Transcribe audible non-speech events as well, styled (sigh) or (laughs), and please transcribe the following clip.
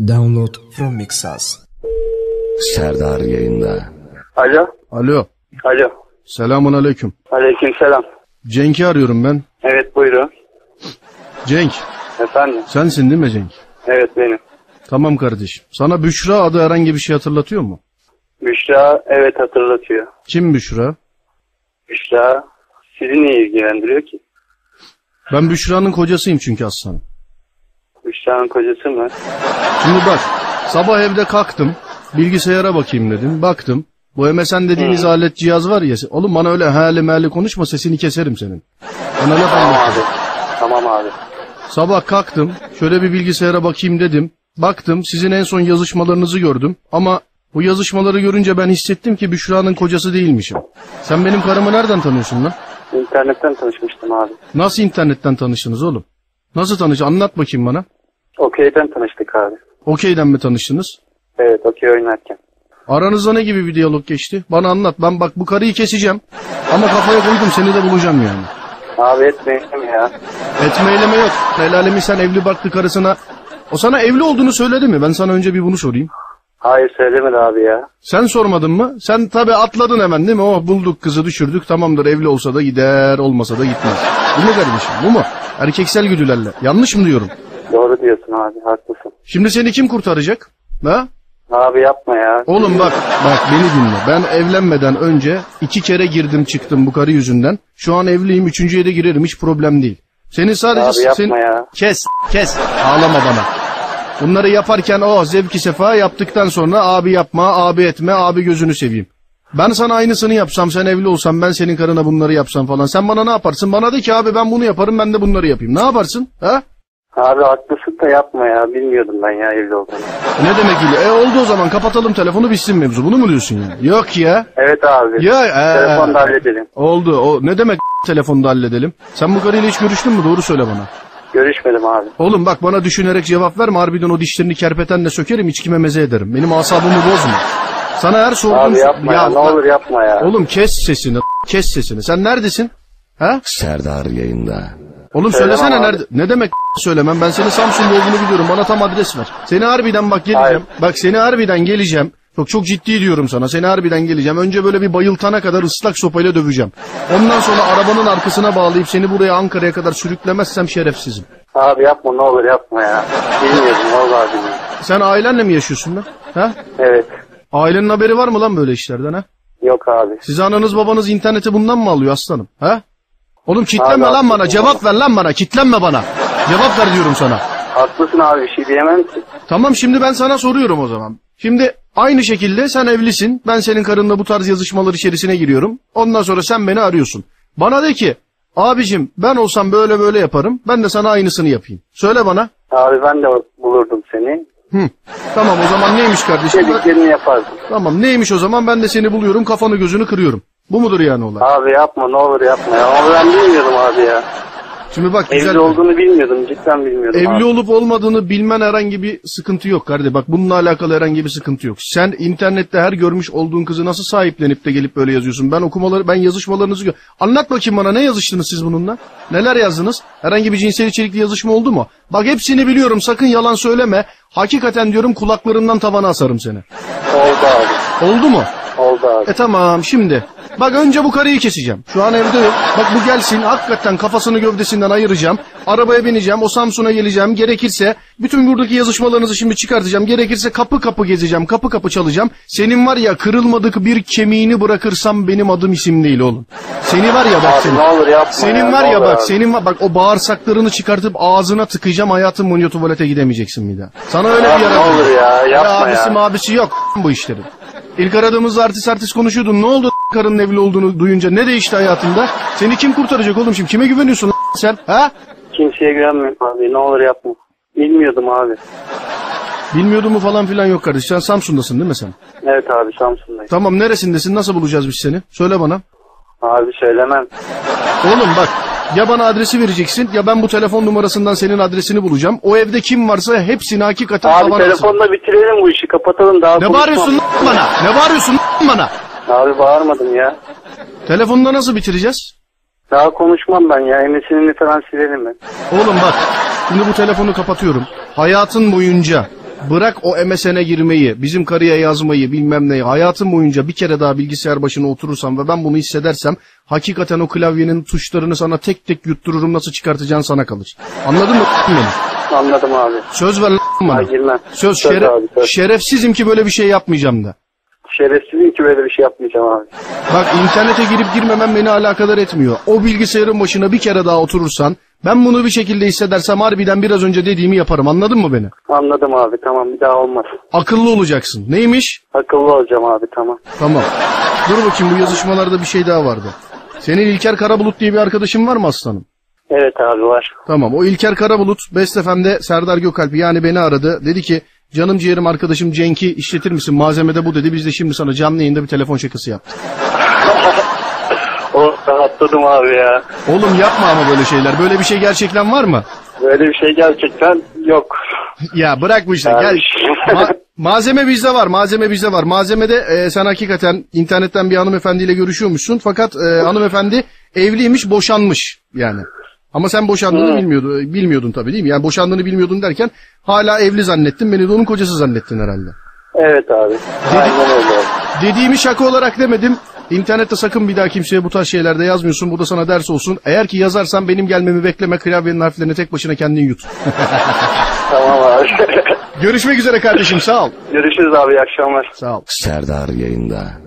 Download from Mixas. Serdar yayında. Alo. Alo. Alo. Selamun aleyküm. Aleyküm selam. Cenk'i arıyorum ben. Evet buyurun. Cenk. Efendim. Sensin değil mi Cenk? Evet benim. Tamam kardeşim. Sana Büşra adı herhangi bir şey hatırlatıyor mu? Büşra evet hatırlatıyor. Kim Büşra? Büşra sizi niye ilgilendiriyor ki? Ben Büşra'nın kocasıyım çünkü aslanım. Büşra'nın kocası mı? Şimdi bak. Sabah evde kalktım. Bilgisayara bakayım dedim. Baktım. Bu MSN dediğiniz alet cihaz var ya. Oğlum bana öyle hali mali konuşma sesini keserim senin. Bana laf Tamam abi. Tamam abi. Sabah kalktım. Şöyle bir bilgisayara bakayım dedim. Baktım sizin en son yazışmalarınızı gördüm. Ama bu yazışmaları görünce ben hissettim ki Büşra'nın kocası değilmişim. Sen benim karımı nereden tanıyorsun lan? İnternetten tanışmıştım abi. Nasıl internetten tanıştınız oğlum? Nasıl tanış? Anlat bakayım bana. Okey'den tanıştık abi. Okey'den mi tanıştınız? Evet okey oynarken. Aranızda ne gibi bir diyalog geçti? Bana anlat. Ben bak bu karıyı keseceğim. Ama kafaya koydum seni de bulacağım yani. Abi etmeyin ya. Etmeyleme yok. El alemi sen evli barklı karısına... O sana evli olduğunu söyledi mi? Ben sana önce bir bunu sorayım. Hayır söylemedi abi ya. Sen sormadın mı? Sen tabi atladın hemen değil mi? Oh bulduk kızı düşürdük tamamdır evli olsa da gider olmasa da gitmez. Bu mu kardeşim bu mu? Erkeksel güdülerle. Yanlış mı diyorum? Doğru diyorsun abi haklısın. Şimdi seni kim kurtaracak? Ha? Abi yapma ya. Oğlum bak bak beni dinle. Ben evlenmeden önce iki kere girdim çıktım bu karı yüzünden. Şu an evliyim üçüncüye de girerim hiç problem değil. Senin sadece... Abi yapma sen- ya. Kes kes ağlama bana. Bunları yaparken o zevki sefa yaptıktan sonra abi yapma abi etme abi gözünü seveyim. Ben sana aynısını yapsam sen evli olsan ben senin karına bunları yapsam falan. Sen bana ne yaparsın? Bana de ki abi ben bunu yaparım ben de bunları yapayım. Ne yaparsın? Ha? Abi haklısın da yapma ya. Bilmiyordum ben ya evli olduğunu. Ne demek öyle? E oldu o zaman kapatalım telefonu bitsin mevzu. Bunu mu diyorsun ya? Yok ya. Evet abi. Ya e, Telefonda halledelim. Oldu. O ne demek (laughs) telefonda halledelim? Sen bu karıyla hiç görüştün mü? Doğru söyle bana. Görüşmedim abi. Oğlum bak bana düşünerek cevap verme. Harbiden o dişlerini kerpetenle sökerim içkime meze ederim. Benim asabımı bozma. Sana her sorduğum... Abi yapma ya. Ne bak- olur yapma ya. Oğlum kes sesini. (laughs) Kes sesini. Sen neredesin? Ha? Serdar yayında. Oğlum Söylemem söylesene abi. nerede? Ne demek (laughs) söylemem? Ben senin Samsun'da olduğunu biliyorum. Bana tam adres ver. Seni harbiden bak geleceğim. Hayır. Bak seni harbiden geleceğim. Çok çok ciddi diyorum sana. Seni harbiden geleceğim. Önce böyle bir bayıltana kadar ıslak sopayla döveceğim. Ondan sonra arabanın arkasına bağlayıp seni buraya Ankara'ya kadar sürüklemezsem şerefsizim. Abi yapma ne olur yapma ya. Bilmiyordum vallahi bilmiyordum. Sen ailenle mi yaşıyorsun lan? Ha? Evet. Ailenin haberi var mı lan böyle işlerden ha? Yok abi. Size ananız babanız interneti bundan mı alıyor aslanım? Ha? Oğlum kitlenme Abi, lan bana. Cevap ver lan bana. Kitlenme bana. Cevap ver diyorum sana. Haklısın abi bir şey diyemem ki. Tamam şimdi ben sana soruyorum o zaman. Şimdi aynı şekilde sen evlisin. Ben senin karınla bu tarz yazışmalar içerisine giriyorum. Ondan sonra sen beni arıyorsun. Bana de ki abicim ben olsam böyle böyle yaparım. Ben de sana aynısını yapayım. Söyle bana. Abi ben de bulurdum seni. Hı. Tamam o zaman neymiş kardeşim? Dediklerini yapardım. Tamam neymiş o zaman ben de seni buluyorum kafanı gözünü kırıyorum. Bu mudur yani olay? Abi yapma ne olur yapma ya. Ama ben bilmiyordum abi ya. Şimdi bak Evli güzel. olduğunu bilmiyordum. Cidden bilmiyordum Evli abi. olup olmadığını bilmen herhangi bir sıkıntı yok kardeşim. Bak bununla alakalı herhangi bir sıkıntı yok. Sen internette her görmüş olduğun kızı nasıl sahiplenip de gelip böyle yazıyorsun? Ben okumaları, ben yazışmalarınızı gör. Anlat bakayım bana ne yazıştınız siz bununla? Neler yazdınız? Herhangi bir cinsel içerikli yazışma oldu mu? Bak hepsini biliyorum sakın yalan söyleme. Hakikaten diyorum kulaklarından tavana asarım seni. Oldu abi. Oldu mu? Oldu abi. E tamam şimdi. Bak önce bu karıyı keseceğim. Şu an evde yok. Bak bu gelsin hakikaten kafasını gövdesinden ayıracağım. Arabaya bineceğim. O Samsun'a geleceğim. Gerekirse bütün buradaki yazışmalarınızı şimdi çıkartacağım. Gerekirse kapı kapı gezeceğim. Kapı kapı çalacağım. Senin var ya kırılmadık bir kemiğini bırakırsam benim adım isim değil oğlum. Seni var ya bak Abi senin. ne olur yapma Senin ya, var ne ya bak abi. senin var bak o bağırsaklarını çıkartıp ağzına tıkayacağım hayatın boyunca tuvalete gidemeyeceksin bir daha. Sana öyle bir ne yaratım. olur ya, yapma abisi ya. mabisi yok bu işlerin. İlk aradığımızda artist artist konuşuyordun. Ne oldu karının evli olduğunu duyunca ne değişti hayatında? Seni kim kurtaracak oğlum şimdi? Kime güveniyorsun lan sen? Ha? Kimseye güvenmiyorum abi. Ne olur yapma. Bilmiyordum abi. Bilmiyordun mu falan filan yok kardeş. Sen Samsun'dasın değil mi sen? Evet abi Samsun'dayım. Tamam neresindesin? Nasıl bulacağız biz seni? Söyle bana. Abi söylemem. Oğlum bak ya bana adresi vereceksin ya ben bu telefon numarasından senin adresini bulacağım. O evde kim varsa hepsini hakikaten Abi asarım. telefonla bitirelim bu işi. Kapatalım daha Ne konuşmam. bağırıyorsun lan bana? Ne bağırıyorsun lan bana? Abi bağırmadım ya. Telefonla nasıl bitireceğiz? Daha konuşmam ben ya. MS'ini falan silerim ben. Oğlum bak şimdi bu telefonu kapatıyorum. Hayatın boyunca Bırak o MSN'e girmeyi, bizim karıya yazmayı, bilmem neyi. Hayatım boyunca bir kere daha bilgisayar başına oturursam ve ben bunu hissedersem hakikaten o klavyenin tuşlarını sana tek tek yuttururum nasıl çıkartacağın sana kalır. Anladın mı? Anladım abi. Söz ver lan bana. Söz, Söz şere- abi, söz. şerefsizim ki böyle bir şey yapmayacağım da. Şerefsizim ki böyle bir şey yapmayacağım abi. Bak internete girip girmemem beni alakadar etmiyor. O bilgisayarın başına bir kere daha oturursan ben bunu bir şekilde hissedersem harbiden biraz önce dediğimi yaparım anladın mı beni? Anladım abi tamam bir daha olmaz. Akıllı olacaksın. Neymiş? Akıllı olacağım abi tamam. Tamam. Dur bakayım bu yazışmalarda bir şey daha vardı. Senin İlker Karabulut diye bir arkadaşın var mı aslanım? Evet abi var. Tamam o İlker Karabulut Best FM'de Serdar Gökalp yani beni aradı. Dedi ki canım ciğerim arkadaşım Cenk'i işletir misin malzemede bu dedi. Biz de şimdi sana canlı yayında bir telefon şakası yaptık. (laughs) O rahatladım abi ya. Oğlum yapma ama böyle şeyler. Böyle bir şey gerçekten var mı? Böyle bir şey gerçekten yok. (laughs) Ya bırak bu işi. Abi. Gel. Ma- malzeme bizde var. Malzeme bizde var. Malzemede e, sen hakikaten internetten bir hanımefendiyle görüşüyormuşsun. Fakat e, hanımefendi evliymiş, boşanmış yani. Ama sen boşandığını Hı. bilmiyordun, bilmiyordun tabii değil mi? Yani boşandığını bilmiyordun derken hala evli zannettin. Beni de onun kocası zannettin herhalde. Evet abi. Aynen öyle. Dediğimi şaka olarak demedim. İnternette sakın bir daha kimseye bu tarz şeylerde yazmıyorsun. Bu da sana ders olsun. Eğer ki yazarsan benim gelmemi bekleme. Klavyenin harflerini tek başına kendin yut. (laughs) Tamam abi. Görüşmek üzere kardeşim. Sağ ol. Görüşürüz abi iyi akşamlar. Sağ ol. Serdar yayında.